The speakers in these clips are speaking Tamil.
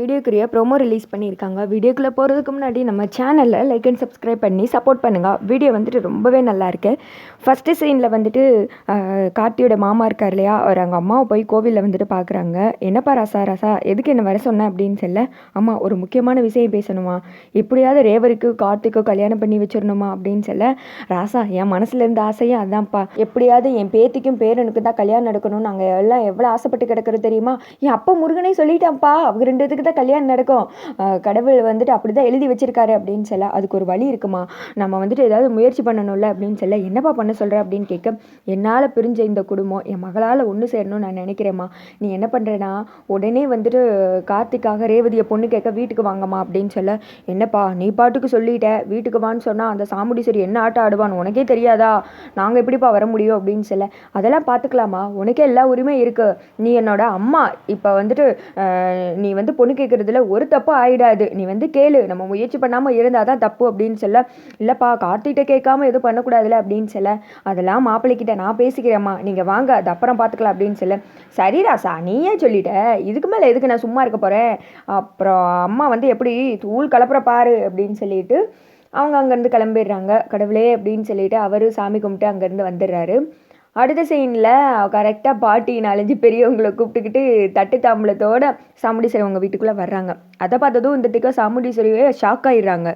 வீடியோக்குரிய ப்ரோமோ ரிலீஸ் பண்ணியிருக்காங்க. வீடியோக்குள்ளே போகிறதுக்கு முன்னாடி நம்ம சேனலில் லைக் அண்ட் சப்ஸ்கிரைப் பண்ணி சப்போர்ட் பண்ணுங்கள் வீடியோ வந்துட்டு ரொம்பவே நல்லா இருக்கு. ஃபஸ்ட்டு சீனில் வந்துட்டு கார்த்தியோட மாமா இருக்கார் இல்லையா? அவர் அவங்க அம்மாவை போய் கோவிலில் வந்துட்டு பார்க்குறாங்க என்னப்பா ராசா ராசா? எதுக்கு என்ன வர சொன்னேன் அப்படின்னு சொல்ல அம்மா ஒரு முக்கியமான விஷயம் பேசணுமா? எப்படியாவது ரேவருக்கு கார்த்திக்கோ கல்யாணம் பண்ணி வச்சிடணுமா? அப்படின்னு சொல்ல ராசா என் மனசில் இருந்த ஆசையே அதான்ப்பா. எப்படியாவது என் பேத்திக்கும் பேரனுக்கு தான் கல்யாணம் நடக்கணும் நாங்கள் எல்லாம் எவ்வளோ ஆசைப்பட்டு கிடக்கிறது தெரியுமா? என் அப்பா முருகனே சொல்லிட்டான்ப்பா. அவங்க ரெண்டுத்துக்கு தான் கல்யாணம் நடக்கும். கடவுள் வந்துட்டு அப்படி தான் எழுதி வச்சிருக்காரு அப்படின்னு சொல்ல அதுக்கு ஒரு வழி இருக்குமா? நம்ம வந்துட்டு ஏதாவது முயற்சி பண்ணணும்ல அப்படின்னு சொல்ல என்னப்பா பண்ண சொல்கிற அப்படின்னு கேட்க என்னால் பிரிஞ்ச இந்த குடும்பம் என் மகளால் ஒன்று சேரணும்னு நான் நினைக்கிறேம்மா. நீ என்ன பண்ணுறேன்னா உடனே வந்துட்டு கார்த்திக்காக ரேவதியை பொண்ணு கேட்க வீட்டுக்கு வாங்கம்மா அப்படின்னு சொல்ல என்னப்பா நீ பாட்டுக்கு சொல்லிட்ட வீட்டுக்கு வான்னு சொன்னால் அந்த சாமுடீஸ்வரி என்ன ஆட்டம் ஆடுவான்னு உனக்கே தெரியாதா? நாங்கள் எப்படிப்பா வர முடியும் அப்படின்னு சொல்ல அதெல்லாம் பார்த்துக்கலாமா உனக்கே எல்லா உரிமையும் இருக்குது நீ என்னோட அம்மா இப்போ வந்துட்டு நீ வந்து பொண்ணு கேட்குறதுல ஒரு தப்பு ஆகிடாது நீ வந்து கேளு. நம்ம முயற்சி பண்ணாமல் இருந்தால் தான் தப்பு அப்படின்னு சொல்ல இல்லைப்பா கார்த்திகிட்ட கேட்காம எதுவும் பண்ணக்கூடாதுல அப்படின்னு சொல்ல அதெல்லாம் மாப்பிள்ளைக்கிட்ட நான் பேசிக்கிறேம்மா. நீங்கள் வாங்க அது அப்புறம் பார்த்துக்கலாம் அப்படின்னு சொல்ல சரி ராசா நீயே சொல்லிட்ட. இதுக்கு மேலே எதுக்கு நான் சும்மா இருக்க போகிறேன் அப்புறம் அம்மா வந்து எப்படி தூள் கலப்புற பாரு அப்படின்னு சொல்லிட்டு அவங்க அங்கேருந்து கிளம்பிடுறாங்க. கடவுளே அப்படின்னு சொல்லிட்டு அவர் சாமி கும்பிட்டு அங்கேருந்து வந்துடுறாரு. அடுத்த சீனில் கரெக்டாக பாட்டி நாலஞ்சு பெரியவங்களை கூப்பிட்டுக்கிட்டு தட்டு தாம்பளத்தோட சாமுண்டீஸ்வரி அவங்க வீட்டுக்குள்ளே வர்றாங்க. அதை பார்த்ததும் இந்த திக்கா சாமுண்டீஸ்வரியே ஷாக் ஆயிடுறாங்க.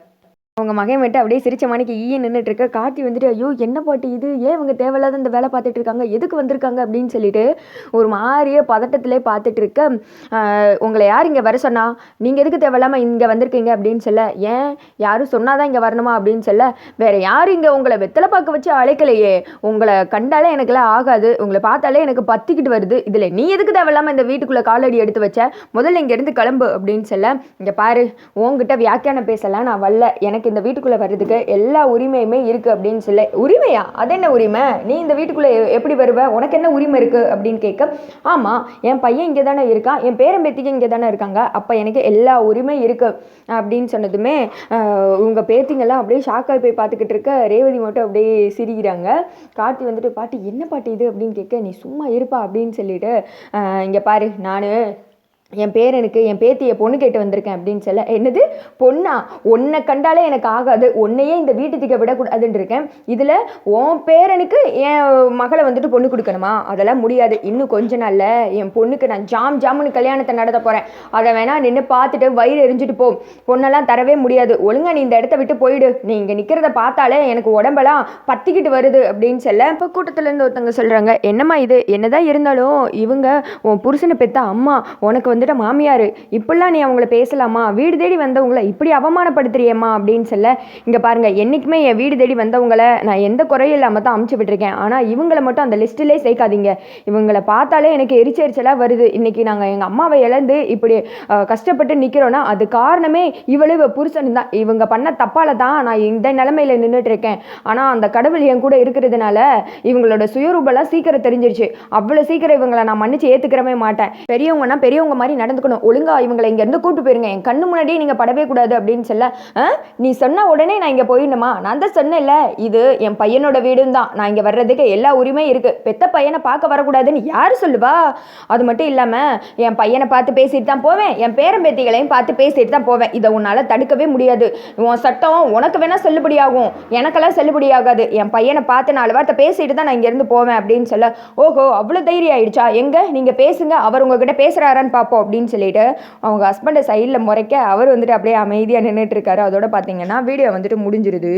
அவங்க மகன் வந்துட்டு அப்படியே சிரிச்ச மணிக்கு ஈய நின்றுட்டு இருக்க கார்த்தி வந்துட்டு ஐயோ என்ன பாட்டி இது? ஏன் இவங்க தேவையில்லாத இந்த வேலை பார்த்துட்டு இருக்காங்க? எதுக்கு வந்திருக்காங்க? அப்படின்னு சொல்லிட்டு ஒரு மாதிரியே பதட்டத்திலே பார்த்துட்டு இருக்க உங்களை யார் இங்கே வர சொன்னா? நீங்கள் எதுக்கு தேவையில்லாமல் இங்கே வந்திருக்கீங்க? அப்படின்னு சொல்ல ஏன்? யாரும் சொன்னாதான் இங்கே வரணுமா? அப்படின்னு சொல்ல வேற யாரும் இங்கே உங்களை வெத்தலை பார்க்க வச்சு அழைக்கலையே. உங்களை கண்டாலே எனக்குலாம் ஆகாது. உங்களை பார்த்தாலே எனக்கு பத்திக்கிட்டு வருது. இதில் நீ எதுக்கு தேவையில்லாமல் இந்த வீட்டுக்குள்ளே காலடி எடுத்து வச்ச? முதல்ல இங்கேருந்து கிளம்பு. அப்படின்னு சொல்ல இங்கே பாரு உங்ககிட்ட வியாக்கியானம் பேசலாம். நான் வரல. எனக்கு இந்த வீட்டுக்குள்ளே வர்றதுக்கு எல்லா உரிமையுமே இருக்குது அப்படின்னு சொல்ல. உரிமையா? அது என்ன உரிமை? நீ இந்த வீட்டுக்குள்ளே எ- எப்படி வருவ? உனக்கு என்ன உரிமை இருக்குது அப்படின்னு கேட்க ஆமாம் என் பையன் இங்கே தானே இருக்கான் என் பேரம்பேத்திக்கு இங்கே தானே இருக்காங்க? அப்போ எனக்கு எல்லா உரிமை இருக்குது அப்படின்னு சொன்னதுமே உங்கள் பேத்திங்கெல்லாம் அப்படியே ஷாக்காகி போய் பார்த்துக்கிட்டு இருக்க ரேவதி மட்டும் அப்படியே சிரிக்கிறாங்க. கார்த்தி வந்துட்டு பாட்டி என்ன பாட்டி இது? அப்படின்னு கேட்க நீ சும்மா இருப்பா அப்படின்னு சொல்லிட்டு இங்கே பாரு நான் என் பேரனுக்கு என் பேத்தியை பொண்ணு கேட்டு வந்திருக்கேன் அப்படின்னு சொல்ல என்னது? பொண்ணா? உன்னை கண்டாலே எனக்கு ஆகாது. உன்னையே இந்த வீட்டுக்கு விடக்கூடாதுன்னு இருக்கேன் இதில் உன் பேரனுக்கு என் மகளை வந்துட்டு பொண்ணு கொடுக்கணுமா? அதெல்லாம் முடியாது. இன்னும் கொஞ்ச நாளில் என் பொண்ணுக்கு நான் ஜாம் ஜாமுன்னு கல்யாணத்தை நடத்த போகிறேன் அதை வேணால் நின்று பார்த்துட்டு வயிறு எரிஞ்சிட்டு போ. பொண்ணெல்லாம் தரவே முடியாது. ஒழுங்காக நீ இந்த இடத்த விட்டு போயிடு. நீ இங்கே நிற்கிறத பார்த்தாலே எனக்கு உடம்பெல்லாம் பத்திக்கிட்டு வருது அப்படின்னு சொல்ல இப்போ கூட்டத்துலேருந்து ஒருத்தவங்க சொல்கிறாங்க என்னம்மா இது? என்னதான் இருந்தாலும் இவங்க உன் புருஷனை பெற்ற அம்மா உனக்கு வந்து வந்துட்டு மாமியார் இப்படிலாம் நீ அவங்கள பேசலாமா? வீடு தேடி வந்தவங்கள இப்படி அவமானப்படுத்துறியம்மா? அப்படின்னு சொல்ல இங்கே பாருங்கள் என்றைக்குமே என் வீடு தேடி வந்தவங்களை நான் எந்த குறையும் இல்லாமல் தான் அமுச்சு விட்டுருக்கேன். ஆனால் இவங்களை மட்டும் அந்த லிஸ்ட்டிலே சேர்க்காதீங்க. இவங்களை பார்த்தாலே எனக்கு எரிச்செரிச்சலாக வருது. இன்றைக்கி நாங்கள் எங்கள் அம்மாவை இழந்து இப்படி கஷ்டப்பட்டு நிற்கிறோன்னா அது காரணமே இவளு இவ புருஷன் தான். இவங்க பண்ண தப்பால தான் நான் இந்த நிலமையில நின்றுட்டு இருக்கேன் ஆனால் அந்த கடவுள் என் கூட இருக்கிறதுனால இவங்களோட சுயரூபெல்லாம் சீக்கிரம் தெரிஞ்சிருச்சு. அவ்வளோ சீக்கிரம் இவங்களை நான் மன்னிச்சு ஏற்றுக்கிறவே மாட்டேன். பெரியவங்கன்னா பெரியவங்க மாதிரி நடந்துக்கணும். ஒழுங்கா இவங்களை இங்கேருந்து கூட்டு போயிருங்க. என் கண்ணு முன்னாடியே நீங்கள் படவே கூடாது அப்படின்னு சொல்ல "ஆ, நீ சொன்ன உடனே நான் இங்கே போயிடணுமா? நான் தான் சொன்னேன்ல இது என் பையனோட வீடும் தான் நான் இங்கே வர்றதுக்கு எல்லா உரிமையும் இருக்குது பெத்த பையனை பார்க்க வரக்கூடாதுன்னு யார் சொல்லுவா? அது மட்டும் இல்லாமல் என் பையனை பார்த்து பேசிட்டு தான் போவேன். என் பேரம்பேத்திகளையும் பார்த்து பேசிட்டு தான் போவேன். இதை உன்னால் தடுக்கவே முடியாது. உன் சட்டம் உனக்கு வேணால் செல்லுபடியாகும் எனக்கெல்லாம் செல்லுபடியாகாது என் பையனை பார்த்து நாலு வார்த்தை பேசிட்டு தான் நான் இங்கேருந்து போவேன் அப்படின்னு சொல்ல ஓஹோ அவ்வளோ தைரியம் ஆயிடுச்சா? எங்கே? நீங்கள் பேசுங்க. அவர் உங்ககிட்ட பேசுகிறாரான்னு பார்ப்போம் அப்படின்னு சொல்லிட்டு அவங்க ஹஸ்பண்டை சைடில் முறைக்க அவர் வந்துட்டு அப்படியே அமைதியாக நின்றுட்டு இருக்காரு. அதோட பார்த்தீங்கன்னா வீடியோ வந்துட்டு முடிஞ்சிருது.